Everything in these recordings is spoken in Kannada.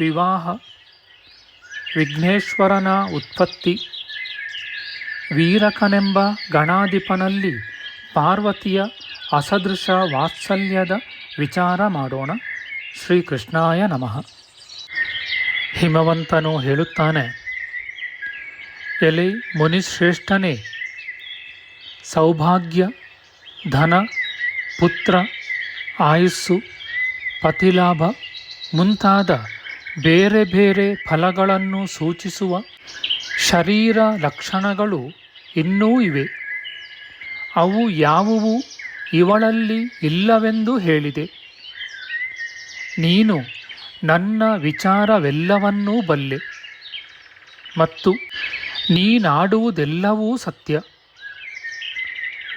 ವಿವಾಹ, ವಿಘ್ನೇಶ್ವರನ ಉತ್ಪತ್ತಿ, ವೀರಕನೆಂಬ ಗಣಾಧಿಪನಲ್ಲಿ ಪಾರ್ವತಿಯ ಅಸದೃಶ ವಾತ್ಸಲ್ಯದ ವಿಚಾರ ಮಾಡೋಣ. ಶ್ರೀಕೃಷ್ಣಾಯ ನಮಃ. ಹಿಮವಂತನು ಹೇಳುತ್ತಾನೆ, ಎಲೆ ಮುನಿಶ್ರೇಷ್ಠನೇ, ಸೌಭಾಗ್ಯ, ಧನ, ಪುತ್ರ, ಆಯುಸ್ಸು, ಪತಿಲಾಭ ಮುಂತಾದ ಬೇರೆ ಬೇರೆ ಫಲಗಳನ್ನು ಸೂಚಿಸುವ ಶರೀರ ಲಕ್ಷಣಗಳು ಇನ್ನೂ ಇವೆ. ಅವು ಯಾವುವು? ಇವಳಲ್ಲಿ ಇಲ್ಲವೆಂದು ಹೇಳಿದೆ. ನೀನು ನನ್ನ ವಿಚಾರವೆಲ್ಲವನ್ನೂ ಬಲ್ಲೆ. ಮತ್ತು ನೀನಾಡುವುದೆಲ್ಲವೂ ಸತ್ಯ.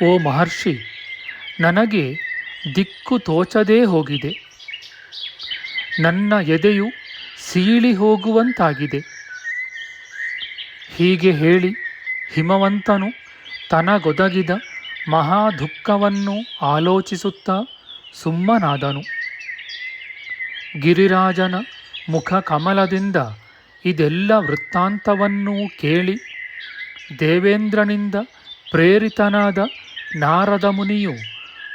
ಓ ಮಹರ್ಷಿ, ನನಗೆ ದಿಕ್ಕು ತೋಚದೇ ಹೋಗಿದೆ. ನನ್ನ ಎದೆಯು ಸೀಳಿ ಹೋಗುವಂತಾಗಿದೆ. ಹೀಗೆ ಹೇಳಿ ಹಿಮವಂತನು ತನಗೊದಗಿದ ಮಹಾ ದುಃಖವನ್ನು ಆಲೋಚಿಸುತ್ತಾ ಸುಮ್ಮನಾದನು. ಗಿರಿರಾಜನ ಮುಖ ಕಮಲದಿಂದ ಇದೆಲ್ಲ ವೃತ್ತಾಂತವನ್ನೂ ಕೇಳಿ ದೇವೇಂದ್ರನಿಂದ ಪ್ರೇರಿತನಾದ ನಾರದ ಮುನಿಯು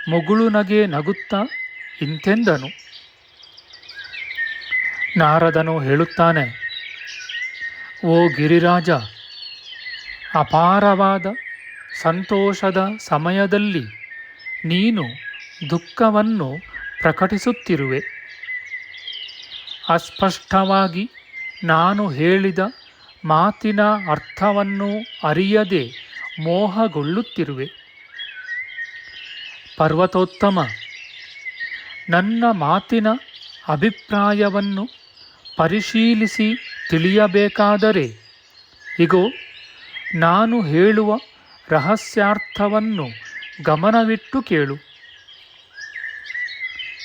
ಮುಗುಳುನಗೆ ನಗುತ್ತಾ ಇಂತೆಂದನು. ನಾರದನು ಹೇಳುತ್ತಾನೆ, ಓ ಗಿರಿರಾಜ, ಅಪಾರವಾದ ಸಂತೋಷದ ಸಮಯದಲ್ಲಿ ನೀನು ದುಃಖವನ್ನು ಪ್ರಕಟಿಸುತ್ತಿರುವೆ. ಅಸ್ಪಷ್ಟವಾಗಿ ನಾನು ಹೇಳಿದ ಮಾತಿನ ಅರ್ಥವನ್ನು ಅರಿಯದೆ ಮೋಹಗೊಳ್ಳುತ್ತಿರುವೆ. ಪರ್ವತೋತ್ತಮ, ನನ್ನ ಮಾತಿನ ಅಭಿಪ್ರಾಯವನ್ನು ಪರಿಶೀಲಿಸಿ ತಿಳಿಯಬೇಕಾದರೆ, ಇಗೋ, ನಾನು ಹೇಳುವ ರಹಸ್ಯಾರ್ಥವನ್ನು ಗಮನವಿಟ್ಟು ಕೇಳು.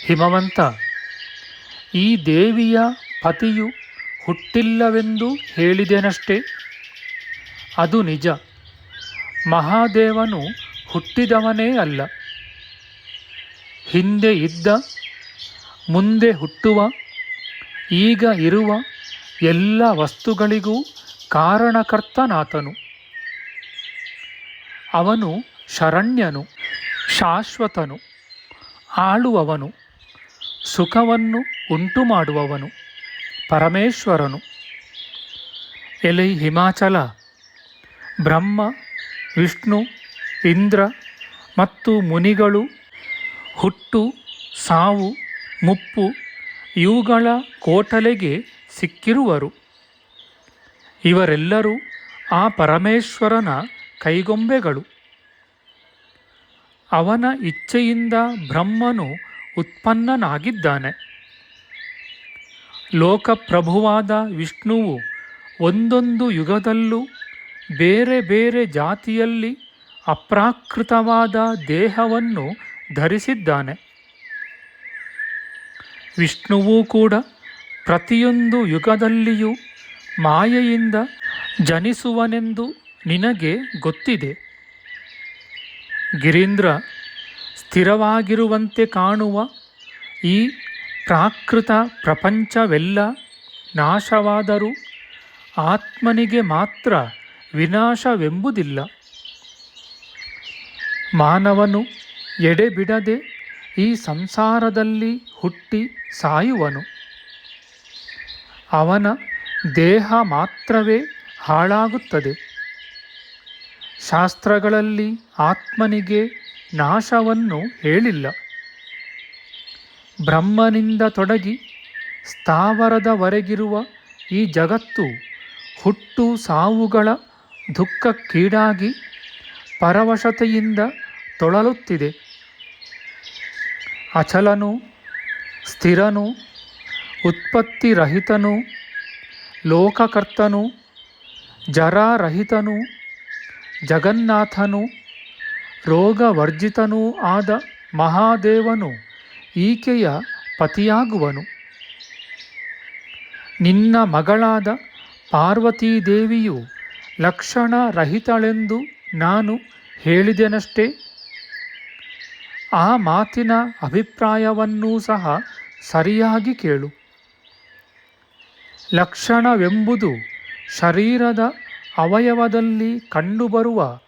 ಹಿಮವಂತ, ಈ ದೇವಿಯ ಪತಿಯು ಹುಟ್ಟಿಲ್ಲವೆಂದು ಹೇಳಿದೆನಷ್ಟೇ? ಅದು ನಿಜ. ಮಹಾದೇವನು ಹುಟ್ಟಿದವನೇ ಅಲ್ಲ. ಹಿಂದೆ ಇದ್ದ, ಮುಂದೆ ಹುಟ್ಟುವ ಈಗ ಇರುವ ಎಲ್ಲ ವಸ್ತುಗಳಿಗೂ ಕಾರಣಕರ್ತನಾತನು. ಅವನು ಶರಣ್ಯನು, ಶಾಶ್ವತನು, ಆಳುವವನು, ಸುಖವನ್ನು ಉಂಟು ಮಾಡುವವನು ಪರಮೇಶ್ವರನು. ಎಲೆ ಹಿಮಾಚಲ, ಬ್ರಹ್ಮ, ವಿಷ್ಣು, ಇಂದ್ರ ಮತ್ತು ಮುನಿಗಳು ಹುಟ್ಟು, ಸಾವು, ಮುಪ್ಪು ಇವುಗಳ ಕೋಟಲೆಗೆ ಸಿಕ್ಕಿರುವರು. ಇವರೆಲ್ಲರೂ ಆ ಪರಮೇಶ್ವರನ ಕೈಗೊಂಬೆಗಳು. ಅವನ ಇಚ್ಛೆಯಿಂದ ಬ್ರಹ್ಮನು ಉತ್ಪನ್ನನಾಗಿದ್ದಾನೆ. ಲೋಕಪ್ರಭುವಾದ ವಿಷ್ಣುವು ಒಂದೊಂದು ಯುಗದಲ್ಲೂ ಬೇರೆ ಬೇರೆ ಜಾತಿಯಲ್ಲಿ ಅಪ್ರಾಕೃತವಾದ ದೇಹವನ್ನು ಧರಿಸಿದ್ದಾನೆ. ವಿಷ್ಣುವೂ ಕೂಡ ಪ್ರತಿಯೊಂದು ಯುಗದಲ್ಲಿಯೂ ಮಾಯೆಯಿಂದ ಜನಿಸುವನೆಂದು ನಿನಗೆ ಗೊತ್ತಿದೆ. ಗಿರೀಂದ್ರ ಸ್ಥಿರವಾಗಿರುವಂತೆ ಕಾಣುವ ಈ ಪ್ರಾಕೃತ ಪ್ರಪಂಚವೆಲ್ಲ ನಾಶವಾದರೂ ಆತ್ಮನಿಗೆ ಮಾತ್ರ ವಿನಾಶವೆಂಬುದಿಲ್ಲ. ಮಾನವನು ಎಡೆಬಿಡದೆ ಈ ಸಂಸಾರದಲ್ಲಿ ಹುಟ್ಟಿ ಸಾಯುವನು. ಅವನ ದೇಹ ಮಾತ್ರವೇ ಹಾಳಾಗುತ್ತದೆ. ಶಾಸ್ತ್ರಗಳಲ್ಲಿ ಆತ್ಮನಿಗೆ ನಾಶವನ್ನು ಹೇಳಿಲ್ಲ. ಬ್ರಹ್ಮನಿಂದ ತೊಡಗಿ ಸ್ಥಾವರದವರೆಗಿರುವ ಈ ಜಗತ್ತು ಹುಟ್ಟು ಸಾವುಗಳ ದುಃಖಕ್ಕೀಡಾಗಿ ಪರವಶತೆಯಿಂದ ತೊಳಲುತ್ತಿದೆ. ಅಚಲನು, ಸ್ಥಿರನು, ಉತ್ಪತ್ತಿರಹಿತನು, ಲೋಕಕರ್ತನು, ಜರಾರಹಿತನು, ಜಗನ್ನಾಥನು, ರೋಗವರ್ಜಿತನೂ ಆದ ಮಹಾದೇವನು ಈಕೆಯ ಪತಿಯಾಗುವನು. ನಿನ್ನ ಮಗಳಾದ ಪಾರ್ವತೀದೇವಿಯು ಲಕ್ಷಣರಹಿತಳೆಂದು ನಾನು ಹೇಳಿದೆನಷ್ಟೇ? ಆ ಮಾತಿನ ಅಭಿಪ್ರಾಯವನ್ನೂ ಸಹ ಸರಿಯಾಗಿ ಕೇಳು. ಲಕ್ಷಣವೆಂಬುದು ಶರೀರದ ಅವಯವದಲ್ಲಿ ಕಂಡುಬರುವ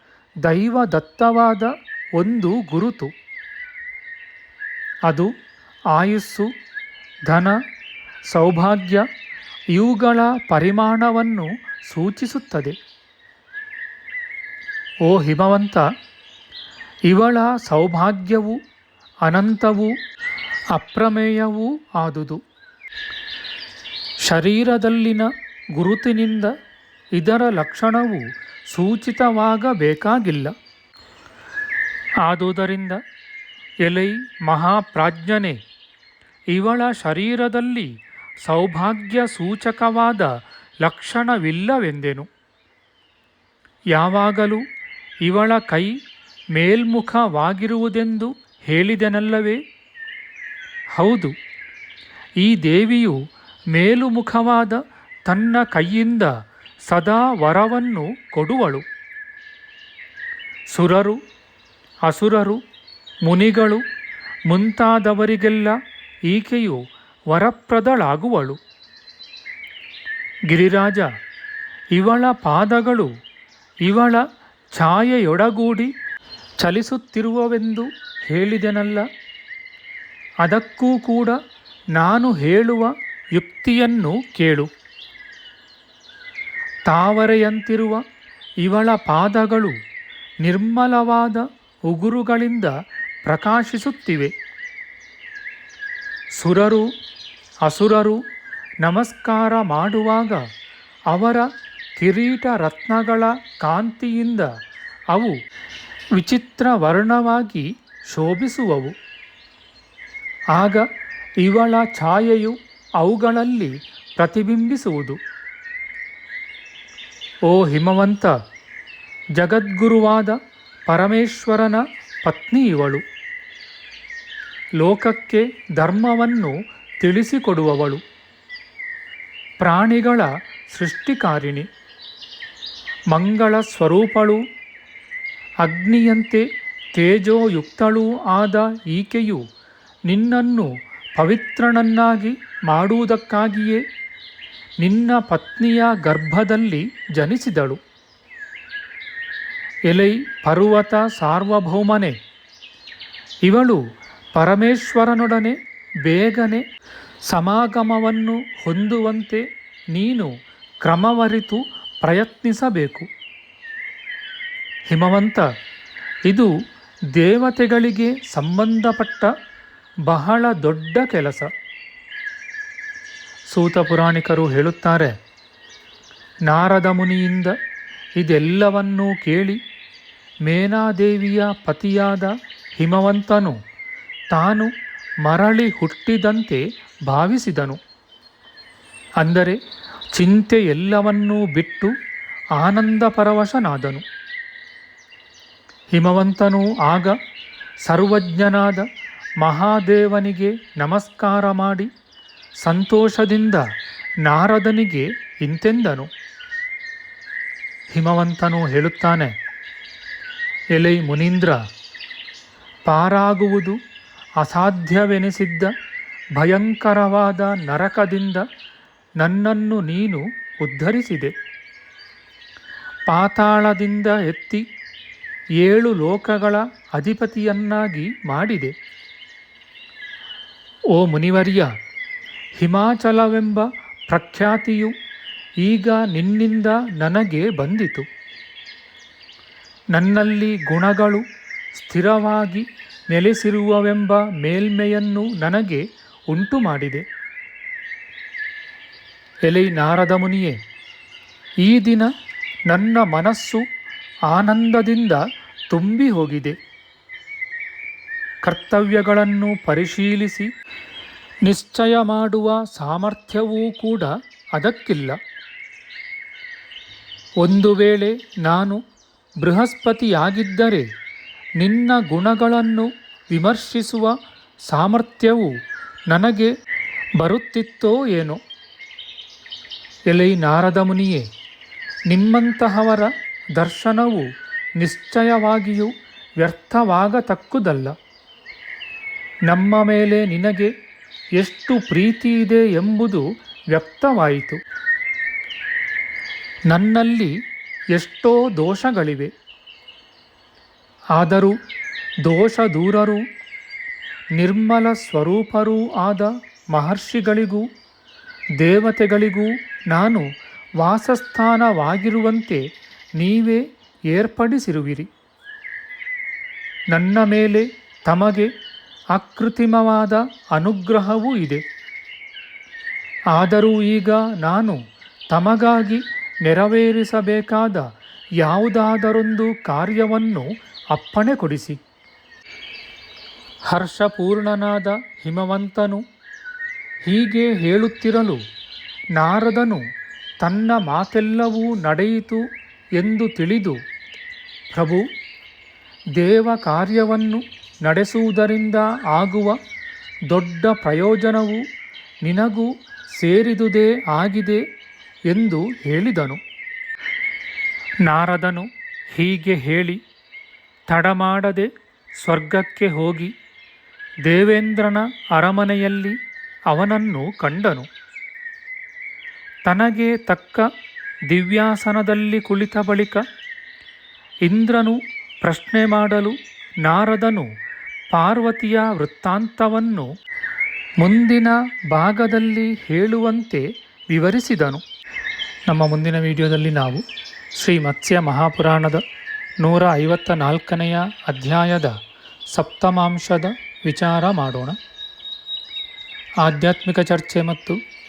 ದೈವದತ್ತವಾದ ಒಂದು ಗುರುತು. ಅದು ಆಯುಸ್ಸು, ಧನ, ಸೌಭಾಗ್ಯ, ಇವುಗಳ ಪರಿಮಾಣವನ್ನು ಸೂಚಿಸುತ್ತದೆ. ಓ ಹಿಮವಂತ ಇವಳ ಸೌಭಾಗ್ಯವು ಅನಂತವೂ ಅಪ್ರಮೇಯವೂ ಆದುದು. ಶರೀರದಲ್ಲಿನ ಗುರುತಿನಿಂದ ಇದರ ಲಕ್ಷಣವು ಸೂಚಿತವಾಗಬೇಕಾಗಿಲ್ಲ. ಆದುದರಿಂದ ಎಲೈ ಮಹಾಪ್ರಾಜ್ಞನೆ, ಇವಳ ಶರೀರದಲ್ಲಿ ಸೌಭಾಗ್ಯ ಸೂಚಕವಾದ ಲಕ್ಷಣವಿಲ್ಲವೆಂದೆನು. ಯಾವಾಗಲೂ ಇವಳ ಕೈ ಮೇಲ್ಮುಖವಾಗಿರುವುದೆಂದು ಹೇಳಿದೆನಲ್ಲವೇ? ಹೌದು, ಈ ದೇವಿಯು ಮೇಲುಮುಖವಾದ ತನ್ನ ಕೈಯಿಂದ ಸದಾ ವರವನ್ನು ಕೊಡುವಳು. ಸುರರು, ಅಸುರರು, ಮುನಿಗಳು ಮುಂತಾದವರಿಗೆಲ್ಲ ಈಕೆಯು ವರಪ್ರದಳಾಗುವಳು. ಗಿರಿರಾಜ, ಇವಳ ಪಾದಗಳು ಇವಳ ಛಾಯೆಯೊಡಗೂಡಿ ಚಲಿಸುತ್ತಿರುವವೆಂದು ಹೇಳಿದೆನಲ್ಲ? ಅದಕ್ಕೂ ಕೂಡ ನಾನು ಹೇಳುವ ಯುಕ್ತಿಯನ್ನು ಕೇಳು. ತಾವರೆಯಂತಿರುವ ಇವಳ ಪಾದಗಳು ನಿರ್ಮಲವಾದ ಉಗುರುಗಳಿಂದ ಪ್ರಕಾಶಿಸುತ್ತಿವೆ. ಸುರರು, ಅಸುರರು ನಮಸ್ಕಾರ ಮಾಡುವಾಗ ಅವರ ಕಿರೀಟ ರತ್ನಗಳ ಕಾಂತಿಯಿಂದ ಅವು ವಿಚಿತ್ರ ವರ್ಣವಾಗಿ ಶೋಭಿಸುವವು. ಆಗ ಇವಳ ಛಾಯೆಯು ಅವುಗಳಲ್ಲಿ ಪ್ರತಿಬಿಂಬಿಸುವುದು. ಓ ಹಿಮವಂತ, ಜಗದ್ಗುರುವಾದ ಪರಮೇಶ್ವರನ ಪತ್ನಿ ಇವಳು. ಲೋಕಕ್ಕೆ ಧರ್ಮವನ್ನು ತಿಳಿಸಿಕೊಡುವವಳು. ಪ್ರಾಣಿಗಳ ಸೃಷ್ಟಿಕಾರಿಣಿ. ಮಂಗಳ ಸ್ವರೂಪಳು ಅಗ್ನಿಯಂತೆ ತೇಜೋಯುಕ್ತಳೂ ಆದ ಈಕೆಯು ನಿನ್ನನ್ನು ಪವಿತ್ರನನ್ನಾಗಿ ಮಾಡುವುದಕ್ಕಾಗಿಯೇ ನಿನ್ನ ಪತ್ನಿಯ ಗರ್ಭದಲ್ಲಿ ಜನಿಸಿದಳು. ಎಲೈ ಪರ್ವತ ಸಾರ್ವಭೌಮನೆ, ಇವಳು ಪರಮೇಶ್ವರನೊಡನೆ ಬೇಗನೆ ಸಮಾಗಮವನ್ನು ಹೊಂದುವಂತೆ ನೀನು ಕ್ರಮವರಿತು ಪ್ರಯತ್ನಿಸಬೇಕು. ಹಿಮವಂತ. ಇದು ದೇವತೆಗಳಿಗೆ ಸಂಬಂಧಪಟ್ಟ ಬಹಳ ದೊಡ್ಡ ಕೆಲಸ. ಸೂತ ಪುರಾಣಿಕರು ಹೇಳುತ್ತಾರೆ, ನಾರದ ಮುನಿಯಿಂದ ಇದೆಲ್ಲವನ್ನೂ ಕೇಳಿ ಮೇನಾದೇವಿಯ ಪತಿಯಾದ ಹಿಮವಂತನು ತಾನು ಮರಳಿ ಹುಟ್ಟಿದಂತೆ ಭಾವಿಸಿದನು. ಅಂದರೆ ಚಿಂತೆ ಎಲ್ಲವನ್ನೂ ಬಿಟ್ಟು ಆನಂದ ಪರವಶನಾದನು ಹಿಮವಂತನು ಆಗ ಸರ್ವಜ್ಞನಾದ ಮಹಾದೇವನಿಗೆ ನಮಸ್ಕಾರ ಮಾಡಿ ಸಂತೋಷದಿಂದ ನಾರದನಿಗೆ ಇಂತೆಂದನು. ಹಿಮವಂತನು ಹೇಳುತ್ತಾನೆ, ಎಲೈ ಮುನೀಂದ್ರ, ಪಾರಾಗುವುದು ಅಸಾಧ್ಯವೆನಿಸಿದ್ದ ಭಯಂಕರವಾದ ನರಕದಿಂದ ನನ್ನನ್ನು ನೀನು ಉದ್ಧರಿಸಿದೆ. ಪಾತಾಳದಿಂದ ಎತ್ತಿ ಏಳು ಲೋಕಗಳ ಅಧಿಪತಿಯನ್ನಾಗಿ ಮಾಡಿದೆ. ಓ ಮುನಿವರ್ಯ, ಹಿಮಾಚಲವೆಂಬ ಪ್ರಖ್ಯಾತಿಯು ಈಗ ನಿನ್ನಿಂದ ನನಗೆ ಬಂದಿತು. ನನ್ನಲ್ಲಿ ಗುಣಗಳು ಸ್ಥಿರವಾಗಿ ನೆಲೆಸಿರುವವೆಂಬ ಮೇಲ್ಮೆಯನ್ನು ನನಗೆ ಉಂಟು ಮಾಡಿದೆ ಎಲೈ ನಾರದ ಮುನಿಯೇ, ಈ ದಿನ ನನ್ನ ಮನಸ್ಸು ಆನಂದದಿಂದ ತುಂಬಿ ಹೋಗಿದೆ. ಕರ್ತವ್ಯಗಳನ್ನು ಪರಿಶೀಲಿಸಿ ನಿಶ್ಚಯ ಮಾಡುವ ಸಾಮರ್ಥ್ಯವೂ ಕೂಡ ಅದಕ್ಕಿಲ್ಲ. ಒಂದು ವೇಳೆ ನಾನು ಬೃಹಸ್ಪತಿಯಾಗಿದ್ದರೆ ನಿನ್ನ ಗುಣಗಳನ್ನು ವಿಮರ್ಶಿಸುವ ಸಾಮರ್ಥ್ಯವು ನನಗೆ ಬರುತ್ತಿತ್ತೋ ಏನೋ? ಎಲೈ ನಾರದ ಮುನಿಯೇ, ನಿಮ್ಮಂತಹವರ ದರ್ಶನವು ನಿಶ್ಚಯವಾಗಿಯೂ ವ್ಯರ್ಥವಾಗತಕ್ಕುದಲ್ಲ. ನಮ್ಮ ಮೇಲೆ ನಿನಗೆ ಎಷ್ಟು ಪ್ರೀತಿ ಇದೆ ಎಂಬುದು ವ್ಯಕ್ತವಾಯಿತು. ನನ್ನಲ್ಲಿ ಎಷ್ಟೋ ದೋಷಗಳಿವೆ. ಆದರೂ ದೋಷ ದೂರರೂ, ನಿರ್ಮಲ ಸ್ವರೂಪರೂ ಆದ ಮಹರ್ಷಿಗಳಿಗೂ, ದೇವತೆಗಳಿಗೂ ನಾನು ವಾಸಸ್ಥಾನವಾಗಿರುವಂತೆ ನೀವೇ ಏರ್ಪಡಿಸಿರುವಿರಿ. ನನ್ನ ಮೇಲೆ ತಮಗೆ ಅಕೃತಿಮವಾದ ಅನುಗ್ರಹವೂ ಇದೆ. ಆದರೂ ಈಗ ನಾನು ತಮಗಾಗಿ ನೆರವೇರಿಸಬೇಕಾದ ಯಾವುದಾದರೊಂದು ಕಾರ್ಯವನ್ನು ಅಪ್ಪಣೆ ಕೊಡಿಸಿ ಹರ್ಷಪೂರ್ಣನಾದ ಹಿಮವಂತನು ಹೀಗೆ ಹೇಳುತ್ತಿರಲು ನಾರದನು ತನ್ನ ಮಾತೆಲ್ಲವೂ ನಡೆಯಿತು ಎಂದು ತಿಳಿದು, ಪ್ರಭು, ದೇವ ಕಾರ್ಯವನ್ನು ನಡೆಸುವುದರಿಂದ ಆಗುವ ದೊಡ್ಡ ಪ್ರಯೋಜನವು ನಿನಗೂ ಸೇರಿದುದೇ ಆಗಿದೆ ಎಂದು ಹೇಳಿದನು. ನಾರದನು ಹೀಗೆ ಹೇಳಿ, ತಡಮಾಡದೆ ಸ್ವರ್ಗಕ್ಕೆ ಹೋಗಿ ದೇವೇಂದ್ರನ ಅರಮನೆಯಲ್ಲಿ ಅವನನ್ನು ಕಂಡನು. ತನಗೆ ತಕ್ಕ ದಿವ್ಯಾಸನದಲ್ಲಿ ಕುಳಿತ ಬಳಿಕ ಇಂದ್ರನು ಪ್ರಶ್ನೆ ಮಾಡಲು ನಾರದನು ಪಾರ್ವತಿಯ ವೃತ್ತಾಂತವನ್ನು ಮುಂದಿನ ಭಾಗದಲ್ಲಿ ಹೇಳುವಂತೆ ವಿವರಿಸಿದನು. ನಮ್ಮ ಮುಂದಿನ ವಿಡಿಯೋದಲ್ಲಿ ನಾವು ಶ್ರೀ ಮತ್ಸ್ಯ ಮಹಾಪುರಾಣದ ನೂರ ಐವತ್ತ ನಾಲ್ಕನೆಯ ಅಧ್ಯಾಯದ ಸಪ್ತಮಾಂಶದ ವಿಚಾರ ಮಾಡೋಣ. ಆಧ್ಯಾತ್ಮಿಕ ಚರ್ಚೆ ಮತ್ತು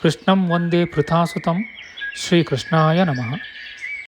कृष्णं वन्दे पृथासुतं श्रीकृष्णाय नमः।